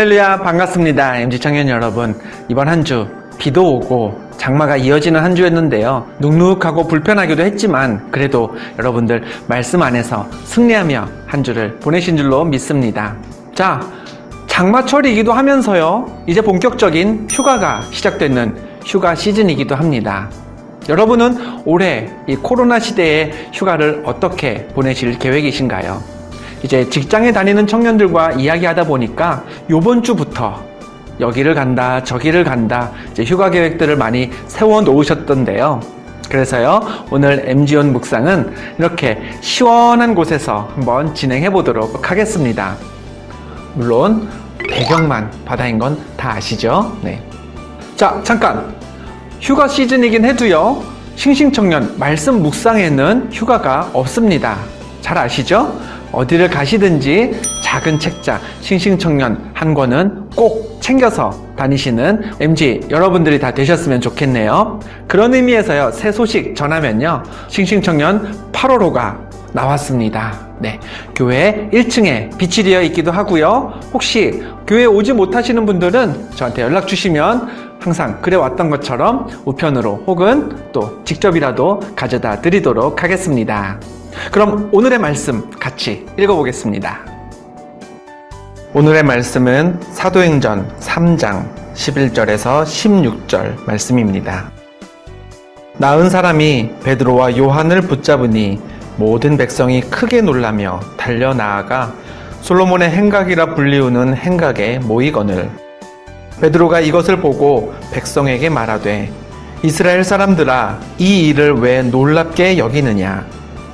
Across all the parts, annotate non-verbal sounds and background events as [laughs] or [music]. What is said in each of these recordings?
할렐루야 반갑습니다. MG 청년 여러분. 이번 한 주 비도 오고 장마가 이어지는 한 주였는데요. 눅눅하고 불편하기도 했지만 그래도 여러분들 말씀 안에서 승리하며 한 주를 보내신 줄로 믿습니다. 자 장마철이기도 하면서요. 이제 본격적인 휴가가 시작되는 휴가 시즌이기도 합니다. 여러분은 올해 이 코로나 시대의 휴가를 어떻게 보내실 계획이신가요? 이제 직장에 다니는 청년들과 이야기하다 보니까 요번 주부터 여기를 간다, 저기를 간다, 이제 휴가 계획들을 많이 세워 놓으셨던데요. 그래서요, 오늘 MG온 묵상은 이렇게 시원한 곳에서 한번 진행해 보도록 하겠습니다. 물론, 배경만 바다인 건 다 아시죠? 네. 자, 잠깐! 휴가 시즌이긴 해도요, 싱싱청년 말씀 묵상에는 휴가가 없습니다. 잘 아시죠? 어디를 가시든지 작은 책자 싱싱청년 한 권은 꼭 챙겨서 다니시는 MG 여러분들이 다 되셨으면 좋겠네요. 그런 의미에서요, 새 소식 전하면요, 싱싱청년 8호로가 나왔습니다. 네. 교회 1층에 빛이 되어 있기도 하고요. 혹시 교회 오지 못하시는 분들은 저한테 연락 주시면 항상 그래 왔던 것처럼 우편으로 혹은 또 직접이라도 가져다 드리도록 하겠습니다. 그럼 오늘의 말씀 같이 읽어보겠습니다. 오늘의 말씀은 사도행전 3장 11절에서 16절 말씀입니다. 나은 사람이 베드로와 요한을 붙잡으니 모든 백성이 크게 놀라며 달려 나아가 솔로몬의 행각이라 불리우는 행각에 모이거늘 베드로가 이것을 보고 백성에게 말하되 이스라엘 사람들아 이 일을 왜 놀랍게 여기느냐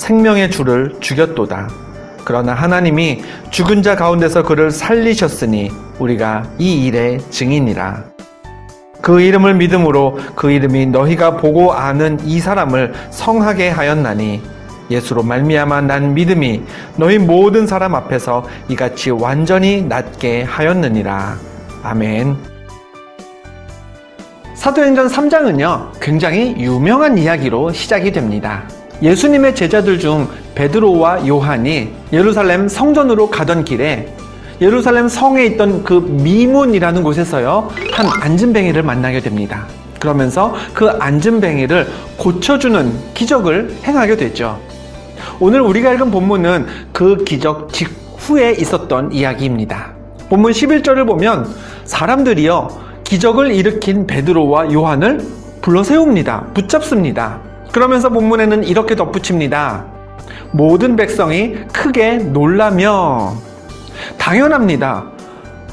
생명의 주를 죽였도다. 그러나 하나님이 죽은 자 가운데서 그를 살리셨으니 우리가 이 일의 증인이라. 그 이름을 믿음으로 그 이름이 너희가 보고 아는 이 사람을 성하게 하였나니 예수로 말미암아 난 믿음이 너희 모든 사람 앞에서 이같이 완전히 낫게 하였느니라. 아멘. 사도행전 3장은요, 굉장히 유명한 이야기로 시작이 됩니다. 예수님의 제자들 중 베드로와 요한이 예루살렘 성전으로 가던 길에 예루살렘 성에 있던 그 미문이라는 곳에서요, 한 안진뱅이를 만나게 됩니다. 그러면서 그 안진뱅이를 고쳐주는 기적을 행하게 되죠. 오늘 우리가 읽은 본문은 그 기적 직후에 있었던 이야기입니다. 본문 11절을 보면 사람들이요, 기적을 일으킨 베드로와 요한을 불러 세웁니다. 붙잡습니다. 그러면서 본문에는 이렇게 덧붙입니다. 모든 백성이 크게 놀라며 당연합니다.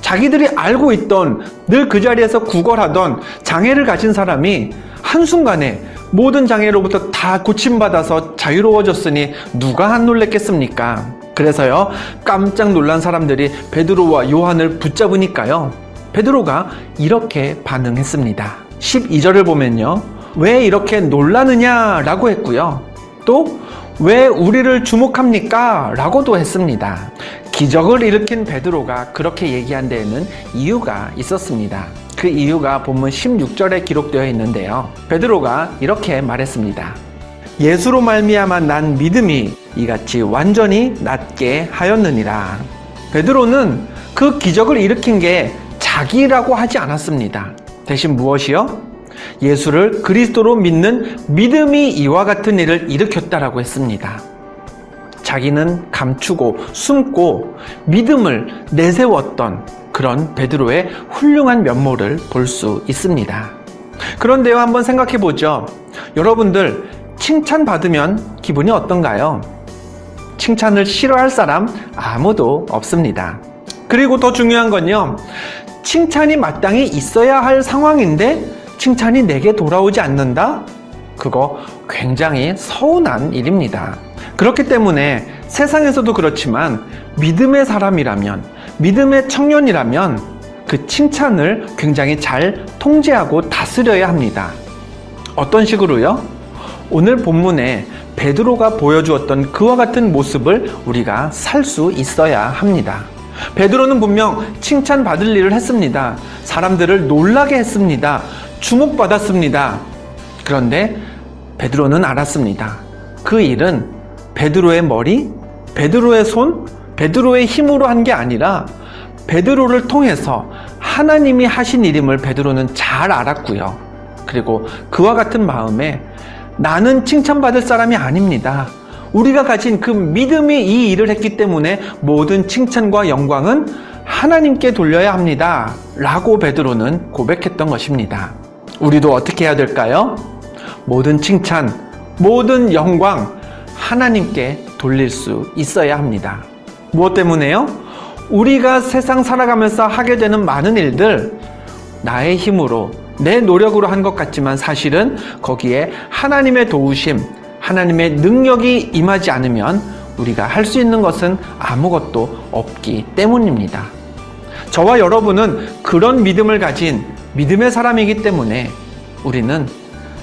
자기들이 알고 있던 늘 그 자리에서 구걸하던 장애를 가진 사람이 한순간에 모든 장애로부터 다 고침받아서 자유로워졌으니 누가 안 놀랬겠습니까? 그래서요, 깜짝 놀란 사람들이 베드로와 요한을 붙잡으니까요, 베드로가 이렇게 반응했습니다. 12절을 보면요, 왜 이렇게 놀라느냐 라고 했고요. 또, 왜 우리를 주목합니까? 라고도 했습니다. 기적을 일으킨 베드로가 그렇게 얘기한 데에는 이유가 있었습니다. 그 이유가 본문 16절에 기록되어 있는데요. 베드로가 이렇게 말했습니다. 예수로 말미암아 난 믿음이 이같이 완전히 낫게 하였느니라. 베드로는 그 기적을 일으킨 게 자기라고 하지 않았습니다. 대신 무엇이요? 예수를 그리스도로 믿는 믿음이 이와 같은 일을 일으켰다라고 했습니다. 자기는 감추고 숨고 믿음을 내세웠던 그런 베드로의 훌륭한 면모를 볼 수 있습니다. 그런데요, 한번 생각해 보죠. 여러분들, 칭찬받으면 기분이 어떤가요? 칭찬을 싫어할 사람 아무도 없습니다. 그리고 더 중요한 건요, 칭찬이 마땅히 있어야 할 상황인데 칭찬이 내게 돌아오지 않는다? 그거 굉장히 서운한 일입니다. 그렇기 때문에 세상에서도 그렇지만 믿음의 사람이라면, 믿음의 청년이라면 그 칭찬을 굉장히 잘 통제하고 다스려야 합니다. 어떤 식으로요? 오늘 본문에 베드로가 보여주었던 그와 같은 모습을 우리가 살 수 있어야 합니다. 베드로는 분명 칭찬받을 일을 했습니다. 사람들을 놀라게 했습니다. 주목받았습니다. 그런데 베드로는 알았습니다. 그 일은 베드로의 머리, 베드로의 손, 베드로의 힘으로 한 게 아니라 베드로를 통해서 하나님이 하신 일임을 베드로는 잘 알았고요. 그리고 그와 같은 마음에 나는 칭찬받을 사람이 아닙니다. 우리가 가진 그 믿음이 이 일을 했기 때문에 모든 칭찬과 영광은 하나님께 돌려야 합니다. 라고 베드로는 고백했던 것입니다. 우리도 어떻게 해야 될까요? 모든 칭찬, 모든 영광 하나님께 돌릴 수 있어야 합니다. 무엇 때문에요? 우리가 세상 살아가면서 하게 되는 많은 일들, 나의 힘으로, 내 노력으로 한 것 같지만 사실은 거기에 하나님의 도우심, 하나님의 능력이 임하지 않으면 우리가 할 수 있는 것은 아무것도 없기 때문입니다. 저와 여러분은 그런 믿음을 가진 믿음의 사람이기 때문에 우리는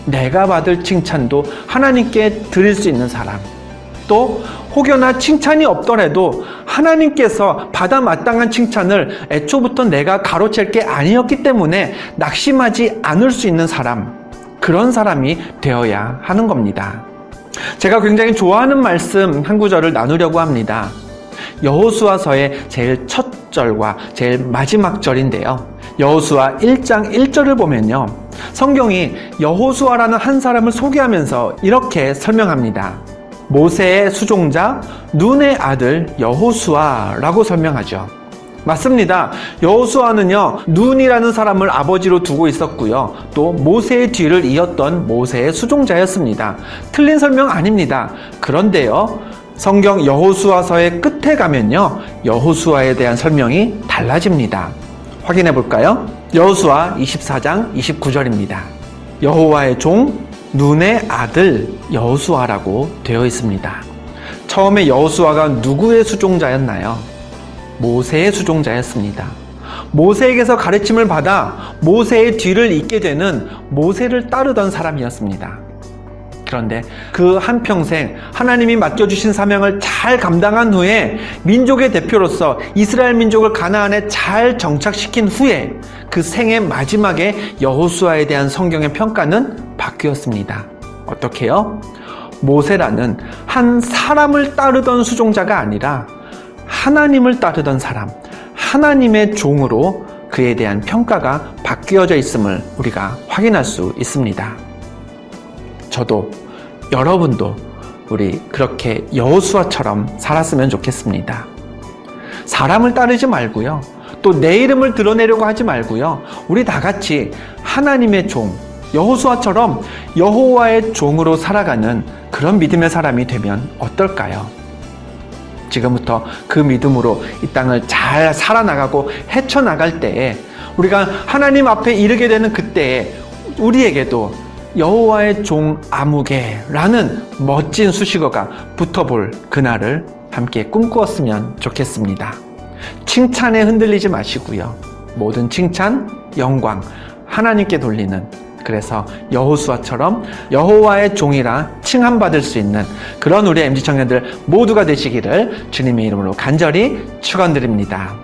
내가 받을 칭찬도 하나님께 드릴 수 있는 사람, 또 혹여나 칭찬이 없더라도 하나님께서 받아 마땅한 칭찬을 애초부터 내가 가로챌 게 아니었기 때문에 낙심하지 않을 수 있는 사람, 그런 사람이 되어야 하는 겁니다. 제가 굉장히 좋아하는 말씀 한 구절을 나누려고 합니다. 여호수아서의 제일 첫 절과 제일 마지막 절인데요. 여호수아 1장 1절을 보면요. 성경이 여호수아라는 한 사람을 소개하면서 이렇게 설명합니다. 모세의 수종자 눈의 아들 여호수아라고 설명하죠. 맞습니다. 여호수아는요 눈이라는 사람을 아버지로 두고 있었고요. 또 모세의 뒤를 이었던 모세의 수종자였습니다. 틀린 설명 아닙니다. 그런데요. 성경 여호수아서의 끝에 가면요. 여호수아에 대한 설명이 달라집니다. 확인해 볼까요? 여호수아 24장 29절입니다. 여호와의 종 눈의 아들 여호수아라고 되어 있습니다. 처음에 여호수아가 누구의 수종자였나요? 모세의 수종자였습니다. 모세에게서 가르침을 받아 모세의 뒤를 잇게 되는 모세를 따르던 사람이었습니다. 그런데 그 한평생 하나님이 맡겨주신 사명을 잘 감당한 후에 민족의 대표로서 이스라엘 민족을 가나안에 잘 정착시킨 후에 그 생의 마지막에 여호수아에 대한 성경의 평가는 바뀌었습니다. 어떻게요? 모세라는 한 사람을 따르던 수종자가 아니라 하나님을 따르던 사람, 하나님의 종으로 그에 대한 평가가 바뀌어져 있음을 우리가 확인할 수 있습니다. 저도 여러분도 우리 그렇게 여호수아처럼 살았으면 좋겠습니다. 사람을 따르지 말고요. 또 내 이름을 드러내려고 하지 말고요. 우리 다 같이 하나님의 종, 여호수아처럼 여호와의 종으로 살아가는 그런 믿음의 사람이 되면 어떨까요? 지금부터 그 믿음으로 이 땅을 잘 살아나가고 헤쳐나갈 때에 우리가 하나님 앞에 이르게 되는 그때에 우리에게도 여호와의 종 아무개라는 멋진 수식어가 붙어볼 그날을 함께 꿈꾸었으면 좋겠습니다. 칭찬에 흔들리지 마시고요. 모든 칭찬, 영광 하나님께 돌리는 그래서 여호수아처럼 여호와의 종이라 칭함받을 수 있는 그런 우리 MZ 청년들 모두가 되시기를 주님의 이름으로 간절히 축원드립니다.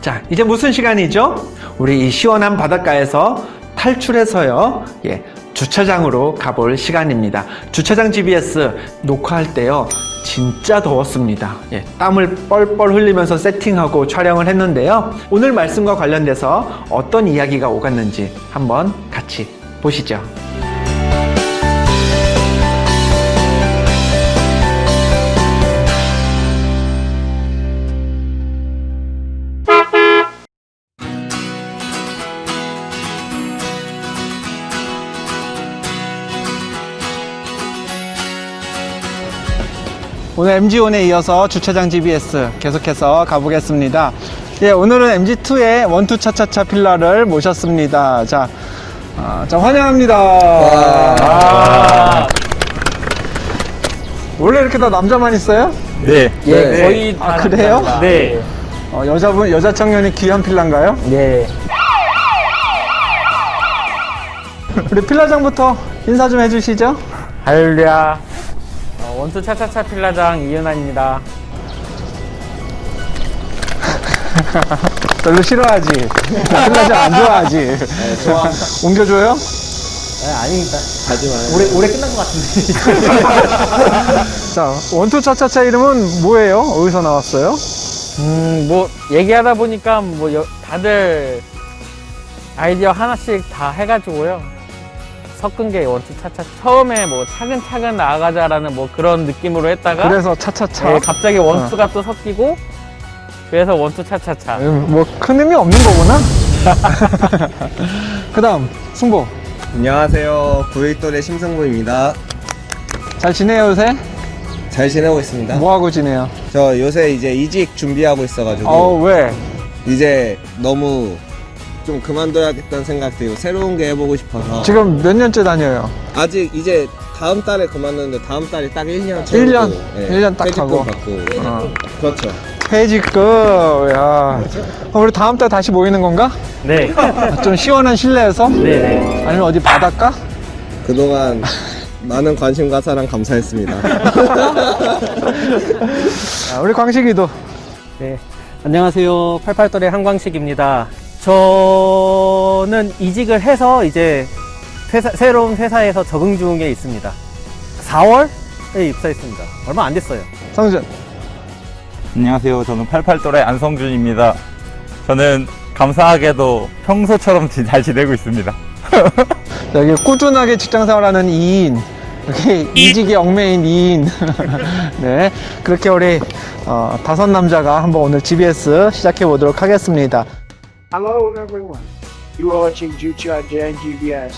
자, 이제 무슨 시간이죠? 우리 이 시원한 바닷가에서 탈출해서요. 예, 주차장으로 가볼 시간입니다. 주차장 GBS 녹화할 때요. 진짜 더웠습니다. 예, 땀을 뻘뻘 흘리면서 세팅하고 촬영을 했는데요. 오늘 말씀과 관련돼서 어떤 이야기가 오갔는지 한번 같이 보시죠. 오늘 MG1에 이어서 주차장 GBS 계속해서 가보겠습니다. 예, 오늘은 MG2의 원투 차차차 필라를 모셨습니다. 자, 아, 자 환영합니다. 아. 원래 이렇게 다 남자만 있어요? 네. 예, 네. 거의 아, 다 그래요? 남자입니다. 네. 어, 여자분, 여자 청년이 귀한 필라인가요? 네. 우리 필라장부터 인사 좀 해주시죠. 할렐루야. 어, 원투 차차차 필라장 이은환입니다. [laughs] 별로 싫어하지. 필라장 안 좋아하지. 좋아. 옮겨줘요? 네, 아닙니다. 가지 마요. 올해, 올해 끝난 것 같은데. [laughs] 자, 원투 차차차 이름은 뭐예요? 어디서 나왔어요? 음, 뭐, 얘기하다 보니까 뭐, 여- 다들 아이디어 하나씩 다 해가지고요. 섞은 게 원투 차차. 처음에 뭐, 차근차근 나아가자라는 뭐 그런 느낌으로 했다가. 그래서 차차차. 네, 갑자기 원투가 또 섞이고. 그래서 원투 차차차. 음, 뭐큰 의미 없는 거구나. [laughs] 그 다음 승보 안녕하세요. 구일돌의 심승부입니다. 잘 지내요 요새? 잘 지내고 있습니다. 뭐 하고 지내요? 저 요새 이제 이직 준비하고 있어가지고 어 왜? 이제 너무 좀 그만둬야겠다는 생각 들고 새로운 게 해보고 싶어서 지금 몇 년째 다녀요? 아직 이제 다음 달에 그만뒀는데 다음 달에 딱 1년 채우고 일 년? 예, 일년딱 퇴직금 하고. 받고 어. 그렇죠. 퇴직금 야. 어, 우리 다음 달 다시 모이는 건가? 네. 좀 시원한 실내에서? 네네. 아니면 어디 바닷가? 그동안 많은 관심과 사랑 감사했습니다. [laughs] 아, 우리 광식이도 네, 안녕하세요. 88돌의 한광식입니다. 저는 이직을 해서 이제 회사- 새로운 회사에서 적응 중에 있습니다. 4월에 입사했습니다. 얼마 안 됐어요. 성준 안녕하세요. 저는 88돌의 안성준입니다. 저는 감사하게도 평소처럼 지- 잘 지내고 있습니다. [laughs] 여기 꾸준하게 직장 생활하는 2인 여기 이직이 얽매인 2인 [laughs] 네 그렇게 우리 어, 다섯 남자가 한번 오늘 GBS 시작해 보도록 하겠습니다 Hello, everyone. You are watching Jucha Jan GBS.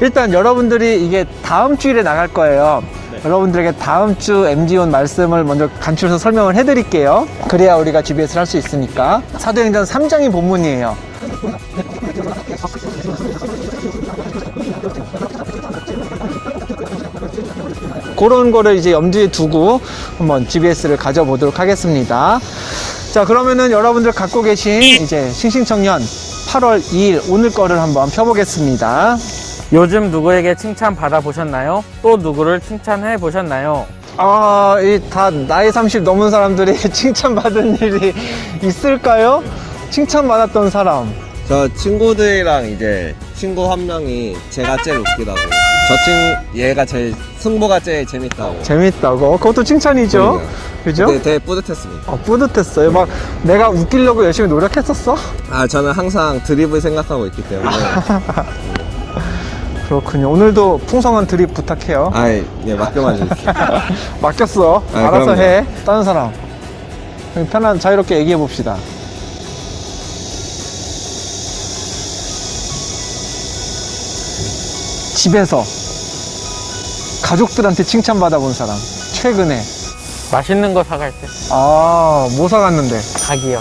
일단 여러분들이 이게 다음 주일에 나갈 거예요 여러분들에게 다음 주 MG온 말씀을 먼저 간추려서 설명을 해드릴게요 그래야 우리가 GBS를 할 수 있으니까 사도행전 3장이 본문이에요 그런 거를 이제 염두에 두고 한번 GBS를 가져보도록 하겠습니다. 자, 그러면은 여러분들 갖고 계신 이제 싱싱청년 8월 2일 오늘 거를 한번 펴보겠습니다. 요즘 누구에게 칭찬 받아보셨나요? 또 누구를 칭찬해 보셨나요? 아, 이 다 나이 30 넘은 사람들이 [laughs] 칭찬받은 일이 있을까요? 칭찬받았던 사람. 저 친구들이랑 이제 친구 한 명이 제가 제일 웃기다고. 저 친, 얘가 제일, 승보가 제일 재밌다고. 재밌다고. 그것도 칭찬이죠. 그죠? 근데 되게 뿌듯했습니다. 어, 뿌듯했어요. 막 내가 웃기려고 열심히 노력했었어? 아, 저는 항상 드립을 생각하고 있기 때문에. [laughs] 그렇군요. 오늘도 풍성한 드립 부탁해요. 아, 예, 맡겨만 주십시오. [laughs] 맡겼어. 아, 알아서 그럼요. 해. 다른 사람. 그냥 편한 자유롭게 얘기해 봅시다. 집에서 가족들한테 칭찬받아 본 사람. 최근에. 맛있는 거 사갈 때. 아, 뭐 사갔는데? 닭이요.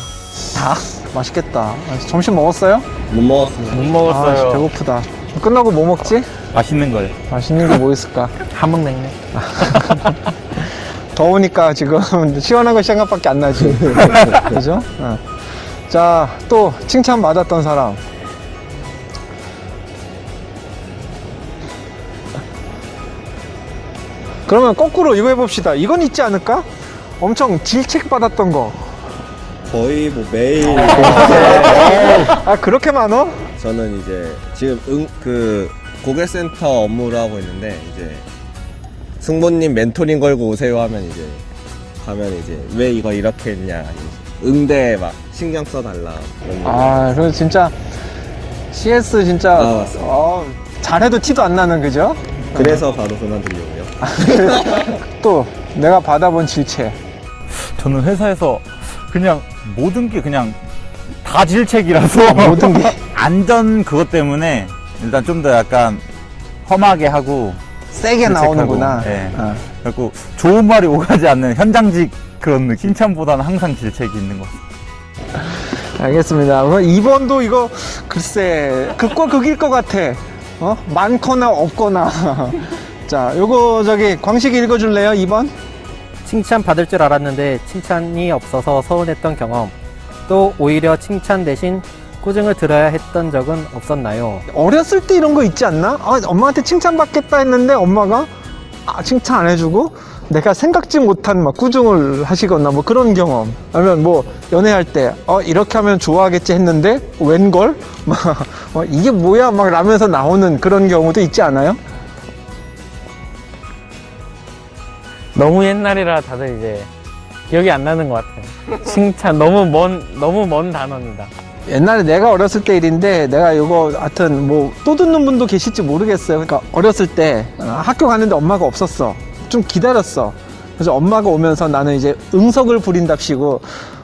닭? 맛있겠다. 아, 점심 먹었어요? 못 먹었습니다. 못 아, 먹었어요. 배고프다. 끝나고 뭐 먹지? 맛있는 걸. 맛있는 게 뭐 있을까? [laughs] 함흥냉면. [laughs] 더우니까 지금 시원한 거 생각밖에 안 나지. [laughs] 그죠? 어. 자, 또 칭찬 받았던 사람. 그러면 거꾸로 이거 해봅시다. 이건 있지 않을까? 엄청 질책 받았던 거. 거의 뭐 매일. 아, 그렇게 많어? 저는 이제 지금 응, 그 고객센터 업무를 하고 있는데 이제 승모님 멘토링 걸고 오세요 하면 이제 가면 이제 왜 이거 이렇게 했냐 이제 응대 막 신경 써달라 그런 거. 아, 그래서 진짜 CS 진짜 아, 맞습니다. 어, 잘해도 티도 안 나는 그죠? 그래서 바로 그만두려고요. [laughs] 또 내가 받아본 질책. 저는 회사에서 그냥 모든 게 그냥 다 질책이라서 모든 게. [laughs] 안전 그것 때문에 일단 좀 더 약간 험하게 하고 세게 질책하고, 나오는구나. 예. 어. 그리고 좋은 말이 오가지 않는 현장직 그런 느낌. 칭찬보다는 항상 질책이 있는 것 같아요. 알겠습니다. 그럼 2번도 이거 글쎄 극과 극일 것 같아. 어? 많거나 없거나. [laughs] 자, 요거 저기 광식이 읽어줄래요? 2번? 칭찬 받을 줄 알았는데 칭찬이 없어서 서운했던 경험, 또 오히려 칭찬 대신 꾸중을 들어야 했던 적은 없었나요? 어렸을 때 이런 거 있지 않나? 아, 엄마한테 칭찬받겠다 했는데 엄마가 아, 칭찬 안 해주고 내가 생각지 못한 막 꾸중을 하시거나 뭐 그런 경험 아니면 뭐 연애할 때 어, 이렇게 하면 좋아하겠지 했는데 웬걸? [laughs] 막 어, 이게 뭐야? 막 라면서 나오는 그런 경우도 있지 않아요? 너무 옛날이라 다들 이제 기억이 안 나는 것 같아요. 칭찬 너무 먼 너무 먼 단어입니다. 옛날에 내가 어렸을 때 일인데 내가 이거 하여튼 뭐 또 듣는 분도 계실지 모르겠어요. 그러니까 어렸을 때 어, 학교 가는데 엄마가 없었어. 좀 기다렸어. 그래서 엄마가 오면서 나는 이제 응석을 부린답시고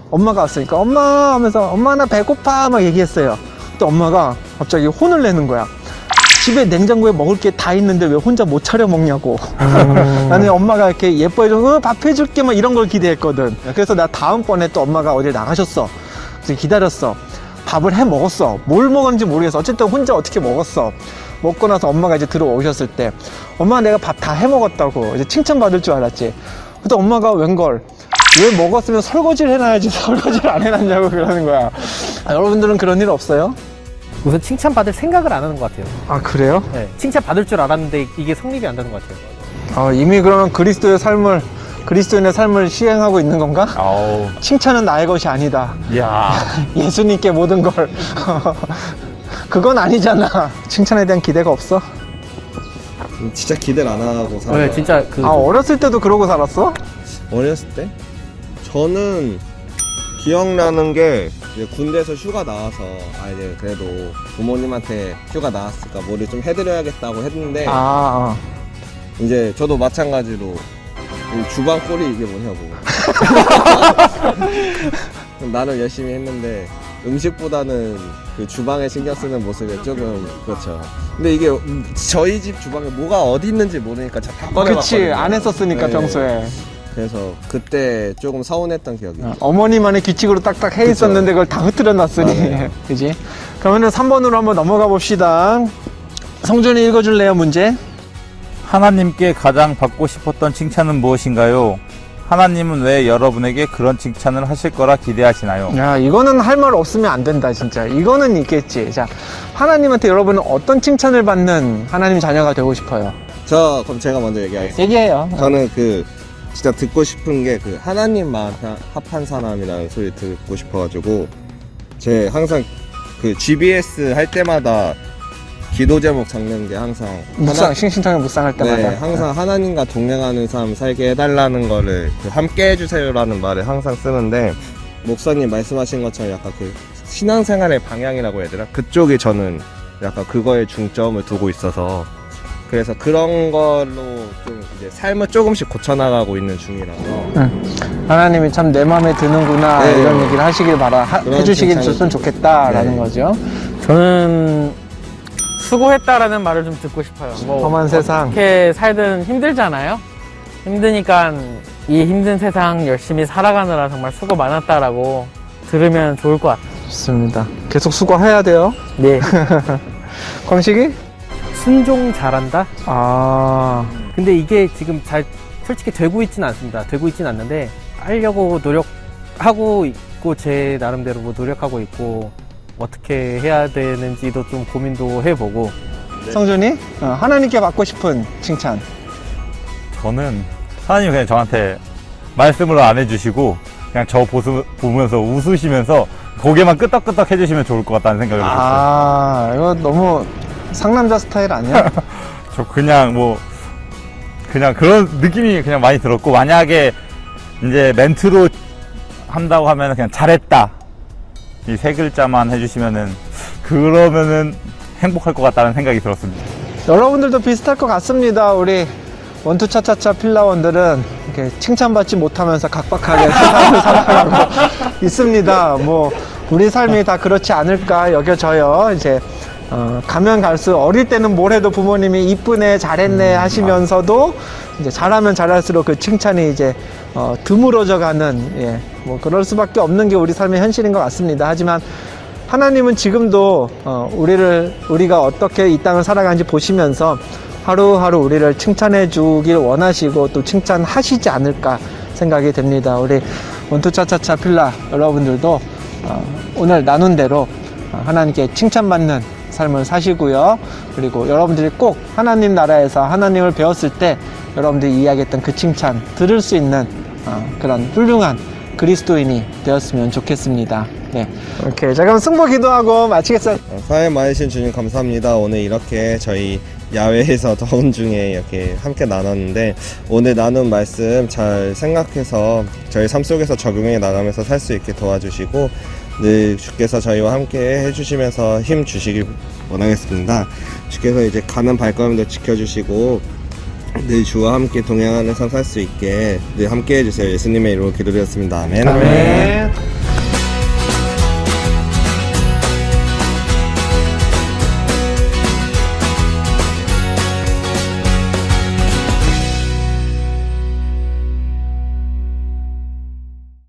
엄마가 왔으니까 엄마 하면서 엄마 나 배고파 막 얘기했어요. 근데 엄마가 갑자기 혼을 내는 거야. 집에 냉장고에 먹을 게 다 있는데 왜 혼자 못 차려 먹냐고. [laughs] 나는 엄마가 이렇게 예뻐해주고 어, 밥 해줄게 막 이런 걸 기대했거든. 그래서 나 다음번에 또 엄마가 어딜 나가셨어. 그래서 기다렸어. 밥을 해 먹었어. 뭘 먹었는지 모르겠어. 어쨌든 혼자 어떻게 먹었어. 먹고 나서 엄마가 이제 들어오셨을 때, 엄마 내가 밥 다 해 먹었다고 이제 칭찬받을 줄 알았지. 근데 엄마가 웬걸, 왜 먹었으면 설거지를 해놔야지 [laughs] 설거지를 안 해놨냐고 그러는 거야. 아, 여러분들은 그런 일 없어요? 우선 칭찬 받을 생각을 안 하는 것 같아요. 아, 그래요? 네, 칭찬 받을 줄 알았는데 이게 성립이 안 되는 것 같아요. 어, 이미 그러면 그리스도의 삶을, 그리스도인의 삶을 시행하고 있는 건가? 아우, 칭찬은 나의 것이 아니다. 야 [laughs] 예수님께 모든 걸. [laughs] 그건 아니잖아. 칭찬에 대한 기대가 없어? 진짜 기대를 안 하고 살아요. 네, 진짜 그 아, 어렸을 때도 그러고 살았어? 어렸을 때? 저는 기억나는 게 이제 군대에서 휴가 나와서 아 이제 그래도 부모님한테 휴가 나왔으니까 뭐를 좀 해드려야겠다고 했는데 아, 이제 저도 마찬가지로 이 주방 꼴이 이게 뭐냐고 [laughs] 나는 열심히 했는데 음식보다는 그 주방에 신경 쓰는 모습이 조금 그렇죠 근데 이게 저희 집 주방에 뭐가 어디 있는지 모르니까 다 어. 꺼내봤거든요 그치. 안 했었으니까, 네. 평소에. 그래서 그때 조금 서운했던 기억이 어, 어머니만의 규칙으로 딱딱 해 있었는데 그걸 다 흐트려 놨으니. 맞아요. [laughs] 그지? 그러면은 3번으로 한번 넘어가 봅시다. 성준이 읽어줄래요, 문제? 하나님께 가장 받고 싶었던 칭찬은 무엇인가요? 하나님은 왜 여러분에게 그런 칭찬을 하실 거라 기대하시나요? 야, 이거는 할 말 없으면 안 된다, 진짜. 이거는 있겠지. 자, 하나님한테 여러분은 어떤 칭찬을 받는 하나님 자녀가 되고 싶어요? 저 그럼 제가 먼저 얘기하겠습니다 얘기해요. 저는 그 진짜 듣고 싶은 게 그 하나님만 합한 사람이라는 소리 듣고 싶어가지고 제 항상 그 GBS 할 때마다 기도 제목 적는 게 항상 묵상, 하나- 싱싱탕에 묵상할 때마다. 네, 항상 하나님과 동행하는 삶 살게 해달라는 거를 그 함께 해주세요라는 말을 항상 쓰는데 목사님 말씀하신 것처럼 약간 그 신앙생활의 방향이라고 해야 되나 그쪽이 저는 약간 그거에 중점을 두고 있어서 그래서 그런 걸로 좀 이제 삶을 조금씩 고쳐나가고 있는 중이라서 하나님이 참 내 마음에 드는구나 네. 이런 얘기를 하시길 바라 하- 그런 해주시길 칭찬이 줬으면 좋겠다라는 네. 거죠. 저는 수고했다라는 말을 좀 듣고 싶어요. 뭐 험한 세상. 어떻게 살든 힘들잖아요. 힘드니까 이 힘든 세상 열심히 살아가느라 정말 수고 많았다라고 들으면 좋을 것 같아요. 좋습니다. 계속 수고해야 돼요. 네. [laughs] 광식이? 순종 잘한다. 아, 근데 이게 지금 잘 솔직히 되고 있지는 않습니다. 되고 있지는 않는데 하려고 노력하고 있고 제 나름대로 뭐 노력하고 있고 어떻게 해야 되는지도 좀 고민도 해보고 성준이? 어, 하나님께 받고 싶은 칭찬. 저는 하나님이 그냥 저한테 말씀을 안 해주시고 그냥 저 보수, 보면서 웃으시면서 고개만 끄덕끄덕 해주시면 좋을 것 같다는 생각을 했어요. 아, 이거 너무 상남자 스타일 아니야? [laughs] 저 그냥 뭐 그냥 그런 느낌이 그냥 많이 들었고 만약에 이제 멘트로 한다고 하면 그냥 잘했다 이 세 글자만 해주시면은 그러면은 행복할 것 같다는 생각이 들었습니다. 여러분들도 비슷할 것 같습니다. 우리 원투 차차차 필라원들은 이렇게 칭찬받지 못하면서 각박하게 [laughs] 세상을 살아가고 있습니다. 뭐 우리 삶이 다 그렇지 않을까 여겨져요. 이제 어, 가면 갈수록 어릴 때는 뭘 해도 부모님이 이쁘네 잘했네 하시면서도 이제 잘하면 잘할수록 그 칭찬이 이제 어, 드물어져 가는 예, 뭐 그럴 수밖에 없는 게 우리 삶의 현실인 것 같습니다. 하지만 하나님은 지금도 어, 우리를 우리가 어떻게 이 땅을 살아가는지 보시면서 하루하루 우리를 칭찬해 주길 원하시고 또 칭찬하시지 않을까 생각이 됩니다. 우리 원투차차차 필라 여러분들도 어, 오늘 나눈 대로 어, 하나님께 칭찬받는 삶을 사시고요. 그리고 여러분들이 꼭 하나님 나라에서 하나님을 배웠을 때 여러분들이 이야기했던 그 칭찬 들을 수 있는 어, 그런 훌륭한 그리스도인이 되었으면 좋겠습니다. 네. 오케이. 자, 그럼 승부 기도하고 마치겠습니다. 어, 사회 많으신 주님 감사합니다. 오늘 이렇게 저희 야외에서 [laughs] 더운 중에 이렇게 함께 나눴는데 오늘 나눈 말씀 잘 생각해서 저희 삶 속에서 적용해 나가면서 살 수 있게 도와주시고 늘 주께서 저희와 함께 해주시면서 힘 주시길 원하겠습니다. 주께서 이제 가는 발걸음도 지켜주시고 늘 주와 함께 동행하는 삶 살 수 있게 늘 함께 해주세요. 예수님의 이름으로 기도드렸습니다. 아멘. 아멘.